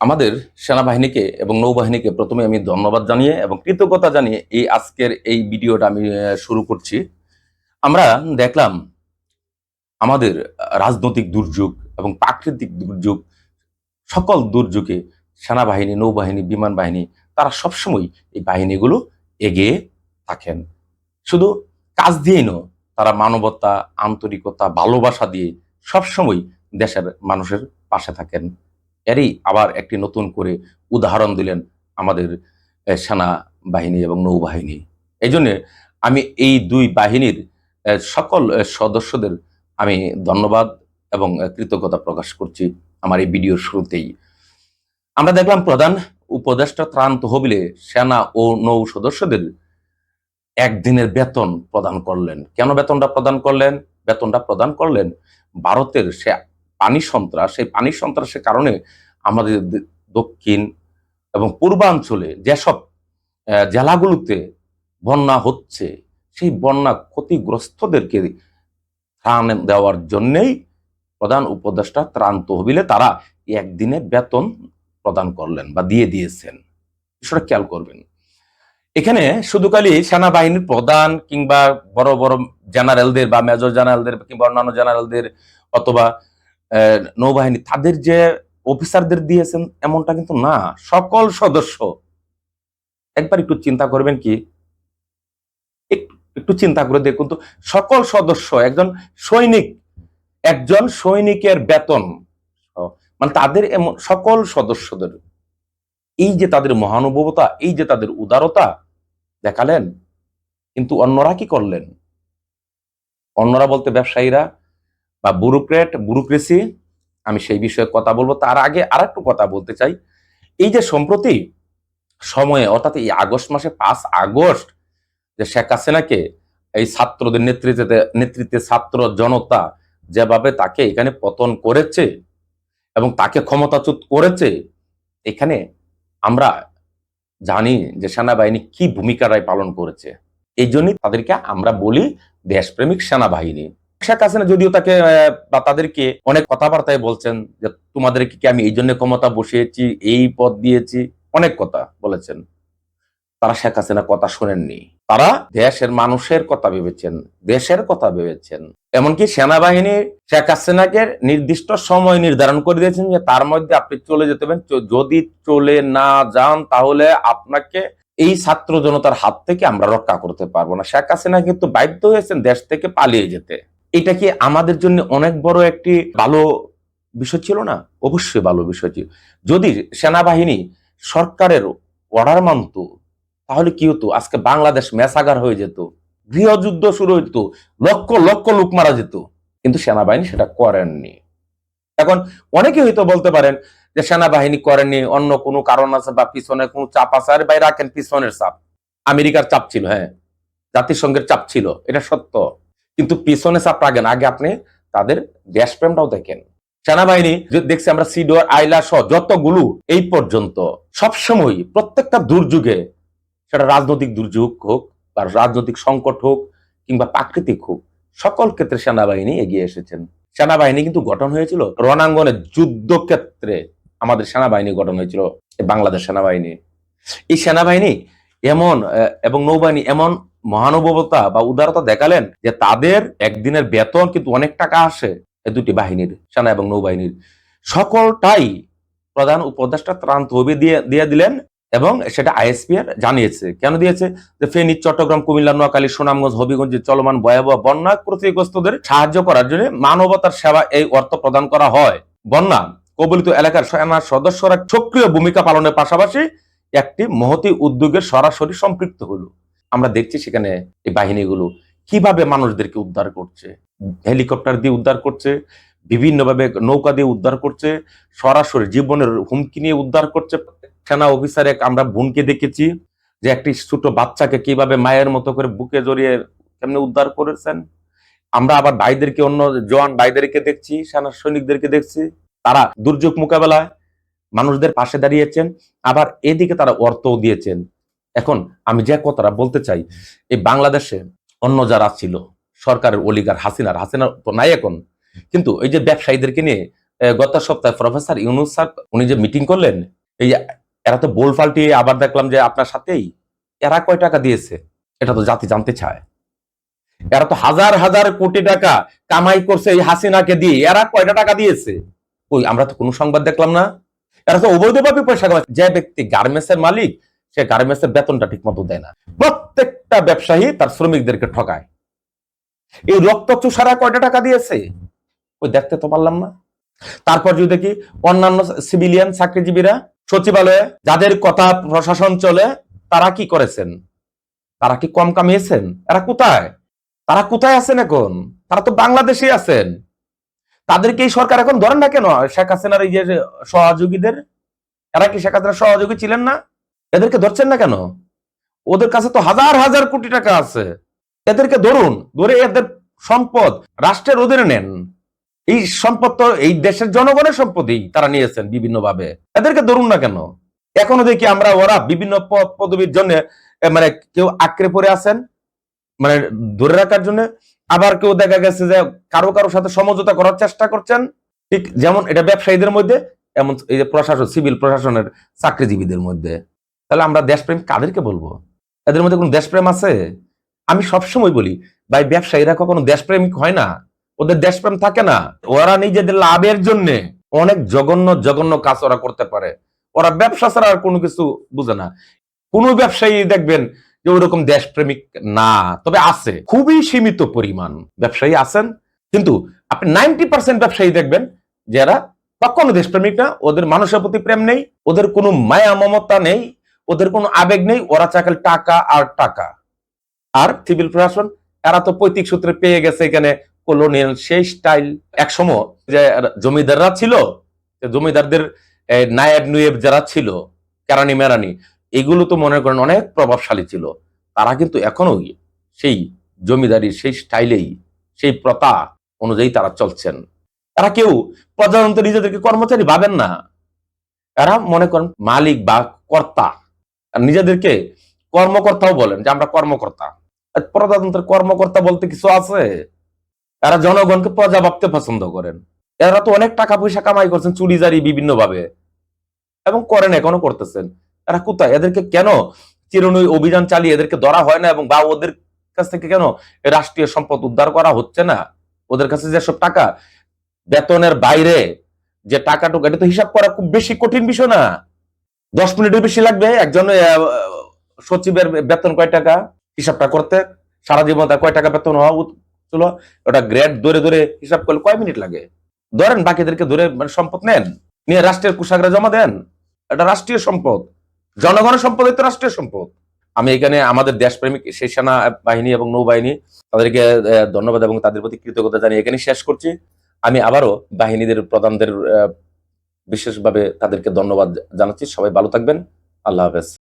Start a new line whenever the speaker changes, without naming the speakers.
আমাদের সেনাবাহিনীকে এবং নৌবাহিনীকে প্রথমে আমি ধন্যবাদ জানিয়ে এবং কৃতজ্ঞতা জানিয়ে এই আজকের এই ভিডিওটা আমি শুরু করছি। আমরা দেখলাম আমাদের রাজনৈতিক দুর্যোগ এবং প্রাকৃতিক দুর্যোগ, সকল দুর্যোগে সেনাবাহিনী, নৌবাহিনী, বিমান বাহিনী, তারা সবসময় এই বাহিনীগুলো এগিয়ে থাকেন। শুধু কাজ দিয়েই নয়, তারা মানবতা, আন্তরিকতা, ভালোবাসা দিয়ে সবসময় দেশের মানুষের পাশে থাকেন। এরই আবার একটি নতুন করে উদাহরণ দিলেন আমাদের সেনা বাহিনী এবং নৌবাহিনী। এই জন্যে আমি এই দুই বাহিনীর সকল সদস্যদের আমি ধন্যবাদ এবং কৃতজ্ঞতা প্রকাশ করছি আমার এই ভিডিওর শুরুতেই। আমরা দেখলাম প্রধান উপদেষ্টা ত্রাণ তহবিলে সেনা ও নৌ সদস্যদের একদিনের বেতন প্রদান করলেন। কেন বেতনটা প্রদান করলেন? বেতনটা প্রদান করলেন ভারতের সে পানি সন্ত্রাস, সেই পানি সন্ত্রাসের কারণে আমাদের দক্ষিণ এবং পূর্বাঞ্চলে যেসব জেলাগুলোতে বন্যা হচ্ছে, সেই বন্যা ক্ষতিগ্রস্তদেরকে ত্রাণ দেওয়ার জন্যেই প্রধান উপদেষ্টা ত্রাণ তহবিলে তারা একদিনে বেতন প্রদান করলেন বা দিয়ে দিয়েছেন। সেটা খেয়াল করবেন। এখানে শুধু খালি সেনাবাহিনীর প্রধান কিংবা বড় বড় জেনারেলদের বা মেজর জেনারেলদের কিংবা অন্যান্য জেনারেলদের অথবা নৌবাহিনী, তাদের যে অফিসারদের দিয়েছেন এমনটা কিন্তু না। সকল সদস্য, একবার একটু চিন্তা করবেন কি? একটু- চিন্তা করে দেখুন তো, সকল সদস্য, একজন সৈনিক, একজন সৈনিকের বেতন মানে তাদের এমন সকল সদস্যদের, এই যে তাদের মহানুভবতা, এই যে তাদের উদারতা, দেখালেন, কিন্তু অন্যরা কি করলেন? অন্যরা বলতে ব্যবসায়ীরা বা ব্যুরোক্রেট ব্যুরোক্রেসি আমি সেই বিষয়ে কথা বলব। তার আগে আর একটু কথা বলতে চাই। এই যে সম্প্রতি সময়ে, অর্থাৎ এই আগস্ট মাসে, পাঁচ আগস্ট, যে শেখ হাসিনাকে এই ছাত্রদের নেতৃত্বে নেতৃত্বে ছাত্র জনতা যেভাবে তাকে এখানে পতন করেছে এবং তাকে ক্ষমতাচ্যুত করেছে, এখানে আমরা জানি যে সেনাবাহিনী কি ভূমিকাটাই পালন করেছে। এই জন্যই তাদেরকে আমরা বলি দেশপ্রেমিক সেনাবাহিনী। শেখ হাসিনা যদিও তাকে বা তাদেরকে অনেক কথাবার্তায় বলছেন যে তোমাদেরকে কি আমি এই জন্য ক্ষমতা বসিয়েছি, এই পদ দিয়েছি, অনেক কথা বলেছেন। তারা শেখ হাসিনা কথা শোনেননি। তারা দেশের মানুষের কথা ভেবেছেন, দেশের কথা ভেবেছেন। এমনকি সেনাবাহিনী শেখ হাসিনাকে নির্দিষ্ট সময় নির্ধারণ করে দিয়েছেন যে তার মধ্যে আপনি চলে যেতে পারেন। যদি চলে না যান, তাহলে আপনাকে এই ছাত্র জনতার হাত থেকে আমরা রক্ষা করতে পারব না। শেখ হাসিনা কিন্তু বাধ্য হয়েছেন দেশ থেকে পালিয়ে যেতে। এটা কি আমাদের জন্য অনেক বড় একটি ভালো বিষয় ছিল না? অবশ্যই ভালো বিষয় ছিল। যদি সেনাবাহিনী সরকারের অর্ডার মানত, তাহলে কি হতো? আজকে বাংলাদেশ মেসাগার হয়ে যেত, গৃহযুদ্ধ শুরু হইতো, লক্ষ লক্ষ লোক মারা যেত, কিন্তু সেনাবাহিনী সেটা করেননি। এখন অনেকে হয়তো বলতে পারেন যে সেনাবাহিনী করেননি, অন্য কোনো কারণ আছে বা পিছনে কোনো চাপ আছে। আরে ভাই, রাখেন, পিছনের চাপ। আমেরিকার চাপ ছিল হ্যাঁ। জাতিসংঘের চাপ ছিল, এটা সত্য। কিন্তু পিছনে চাপ রাখেন। আগে আপনি তাদের দেশপ্রেমটাও দেখেন। সেনাবাহিনী দেখছি আমরা সিডোর আইলা সহ যতগুলো এই পর্যন্ত সবসময় প্রত্যেকটা দুর্যোগে, সেটা রাজনৈতিক দুর্যোগ হোক বা রাজনৈতিক সংকট হোক কিংবা প্রাকৃতিক হোক, সকল ক্ষেত্রে সেনাবাহিনী এগিয়ে এসেছেন। সেনাবাহিনী কিন্তু গঠন হয়েছিল রণাঙ্গনে যুদ্ধক্ষেত্রে আমাদের সেনাবাহিনী গঠন হয়েছিল বাংলাদেশ সেনাবাহিনী। এই সেনাবাহিনী এমন এবং নৌবাহিনী এমন মহানুভবতা বা উদারতা দেখালেন যে তাদের একদিনের বেতন কিন্তু অনেক টাকা আসে এই দুটি বাহিনীর, সেনা এবং নৌবাহিনীর। সকলটাই প্রধান উপদেষ্টা ত্রাণ তহবিল দিয়ে দিয়ে দিলেন এবং সেটা আইএসপিআর জানিয়েছে। কেন দিয়েছে? যে ফেনী চট্টগ্রাম, কুমিল্লা, নোয়াখালী, সুনামগঞ্জ, হবিগঞ্জে চলমান ভয়াবহ বন্যা ক্ষতিগ্রস্তদের সাহায্য করার জন্য মানবতার সেবা এই অর্থ প্রদান করা হয়। বন্যা কবলিত এলাকার সেনার সদস্যরা সক্রিয় ভূমিকা পালনের পাশাপাশি একটি মহতি উদ্যোগের সরাসরি সম্পৃক্ত হলো। আমরা দেখছি সেখানে এই বাহিনীগুলো কীভাবে মানুষদেরকে উদ্ধার করছে? হেলিকপ্টার দিয়ে উদ্ধার করছে, বিভিন্নভাবে নৌকা দিয়ে উদ্ধার করছে, সরাসরি জীবনের হুমকি নিয়ে উদ্ধার করছে। সেনা অফিসার এক আমরা বোনকে দেখেছি যে একটি ছোট বাচ্চাকে কীভাবে মায়ের মতো করে বুকে জড়িয়ে কেমনে উদ্ধার করেছেন। আমরা আবার ভাইদেরকে, অন্য জওয়ান ভাইদেরকে দেখছি, সেনা সৈনিকদেরকে দেখছি। তারা দুর্যোগ মোকাবেলায় মানুষদের পাশে দাঁড়িয়েছেন, আবার এদিকে তারা অর্থও দিয়েছেন। এখন আমি যে কথাটা বলতে চাই, এই বাংলাদেশে অন্য যারা ছিল, সরকারের অলিগার হাসিনার, হাসিনা তো নাই এখন। কিন্তু এই যে ব্যবসায়ীদেরকে নিয়ে গত সপ্তাহে প্রফেসর ইউনুস স্যার, উনি যে মিটিং করলেন, এই এরা তো বোল পাল্টিয়ে আবার দেখলাম যে আপনার সাথেই, এরা কয় টাকা দিয়েছে? এটা তো জাতি জানতে চায়। এরা তো হাজার হাজার কোটি টাকা কামাই করছে এই হাসিনাকে দিয়ে, এরা কয়টা টাকা দিয়েছে? ওই আমরা তো কোনো সংবাদ দেখলাম না। এরা তো অবৈধভাবে পয়সা কামায় যে ব্যক্তি গার্মেন্টস এর মালিক সে গার্মেন্টস এর বেতনটা ঠিক মতো দেয় না। প্রত্যেকটা ব্যবসায়ী তার শ্রমিকদেরকে ঠকায়। এই রক্ত চুষারা কয়টা টাকা দিয়েছে? ওই দেখতে তো পারলাম না। তারপর যদি দেখি অন্যান্য সিভিলিয়ান চাকরিজীবীরা, সচিবালয়ে যাদের কথা প্রশাসন চলে, তারা কি করেছেন? তারা কি কম কামিয়েছেন? এরা কোথায়? তারা কোথায় আছেন এখন? তারা তো বাংলাদেশে আছেন। তাদেরকে এই সরকার এখন ধরেন না কেন? শেখ হাসিনার এই যে সহযোগীদের, এরা কি শেখ হাসিনার সহযোগী ছিলেন না? এদেরকে ধরছেন না কেন? ওদের কাছে তো হাজার হাজার কোটি টাকা আছে। এদেরকে ধরুন, ধরে এদের সম্পদ রাষ্ট্রের অধীনে নেন। এই সম্পদ তো এই দেশের জনগণের সম্পদই তারা নিয়েছেন বিভিন্ন ভাবে এদেরকে ধরুন না কেন? এখনও দেখি আমরা ওরা বিভিন্ন পদ পদবীর জন্য মানে কেউ আঁকড়ে পড়ে আছেন মানে ধরে রাখার জন্য। আবার কেউ দেখা গেছে যে কারও কারোর সাথে সমঝোতা করার চেষ্টা করছেন। ঠিক যেমন এটা ব্যবসায়ীদের মধ্যে, এমন এই যে প্রশাসন, সিভিল প্রশাসনের চাকরিজীবীদের মধ্যে। তাহলে আমরা দেশপ্রেম কাদেরকে বলব? এদের মধ্যে কোনো দেশপ্রেম আছে? আমি সবসময় বলি, ভাই, ব্যবসায়ীরা কখনো দেশপ্রেমিক হয় না। ওদের দেশপ্রেম থাকে না। ওরা নিজেদের লাভের জন্য অনেক জঘন্য জঘন্য কাজ ওরা করতে পারে। ওরা ব্যবসা ছাড়া আর কোনো কিছু বুঝে না। কোন ব্যবসায়ী দেখবেন যে ওরকম দেশপ্রেমিক না, তবে আছে। খুবই সীমিত পরিমাণ ব্যবসায়ী আছেন। কিন্তু আপনি নাইনটি পার্সেন্ট ব্যবসায়ী দেখবেন যারা কখনো দেশপ্রেমিক না, ওদের মানুষের প্রতি প্রেম নেই, ওদের কোনো মায়া, মমতা নেই ওদের কোনো আবেগ নেই, ওরা চাকাল টাকা আর টাকা। আর সিভিল প্রশাসন, এরা তো পৈতৃক সূত্রে পেয়ে গেছে এখানে কলোনিয়াল সেই স্টাইল এক সময় যে জমিদাররা ছিল জমিদারদের নায়েব নুয়েব যারা ছিল, কেরানি মেরানি, এগুলো তো মনে করেন অনেক প্রভাবশালী ছিল। তারা কিন্তু এখনও সেই জমিদারির সেই স্টাইলেই, সেই প্রথা অনুযায়ী তারা চলছেন। তারা কেউ প্রধানমন্ত্রী নিজেদেরকে কর্মচারী ভাবেন না। এরা মনে করেন মালিক বা কর্তা। নিজেদেরকে কর্মকর্তাও বলেন যে আমরা কর্মকর্তা। প্রজাতন্ত্রের কর্মকর্তা বলতে কিছু আছে? এরা জনগণকে প্রজা ভাবতে পছন্দ করেন। এরা তো অনেক টাকা পয়সা কামাই করছেন চুরিজারি বিভিন্ন ভাবে এবং করেন, এখনও করতেছেন। এরা কোথায়? এদেরকে কেন চিরনই অভিযান চালিয়ে এদেরকে ধরা হয় না এবং বা ওদের কাছ থেকে কেন রাষ্ট্রীয় সম্পদ উদ্ধার করা হচ্ছে না? ওদের কাছে যেসব টাকা, বেতনের বাইরে যে টাকাটুকু, এটা তো হিসাব করা খুব বেশি কঠিন বিষয় না। দশ মিনিটের বেশি লাগবে। একজন সচিবের বেতন কয় টাকা? হিসাবটা করতে। সারা জীবন তার কয় টাকা বেতন হওয়া ছিল? ওটা গ্রেড ধরে ধরে হিসাব করলে কয় মিনিট লাগে? ধরেন বাকিদেরকে ধরে মানে সম্পদ নেন। নিয়ে রাষ্ট্রের কুশাগরে জমা দেন। এটা রাষ্ট্রীয় সম্পদ। জনগণের সম্পদ তো রাষ্ট্রীয় সম্পদ। আমি এখানে আমাদের দেশপ্রেমিক সেই সেনা বাহিনী এবং নৌবাহিনী, তাদেরকে ধন্যবাদ এবং তাদের প্রতি কৃতজ্ঞতা জানিয়ে এখানে শেষ করছি। আমি আবারও বাহিনীদের, প্রধানদের বিশেষভাবে তাদেরকে ধন্যবাদ জানাচ্ছি। সবাই ভালো থাকবেন। আল্লাহ হাফেজ।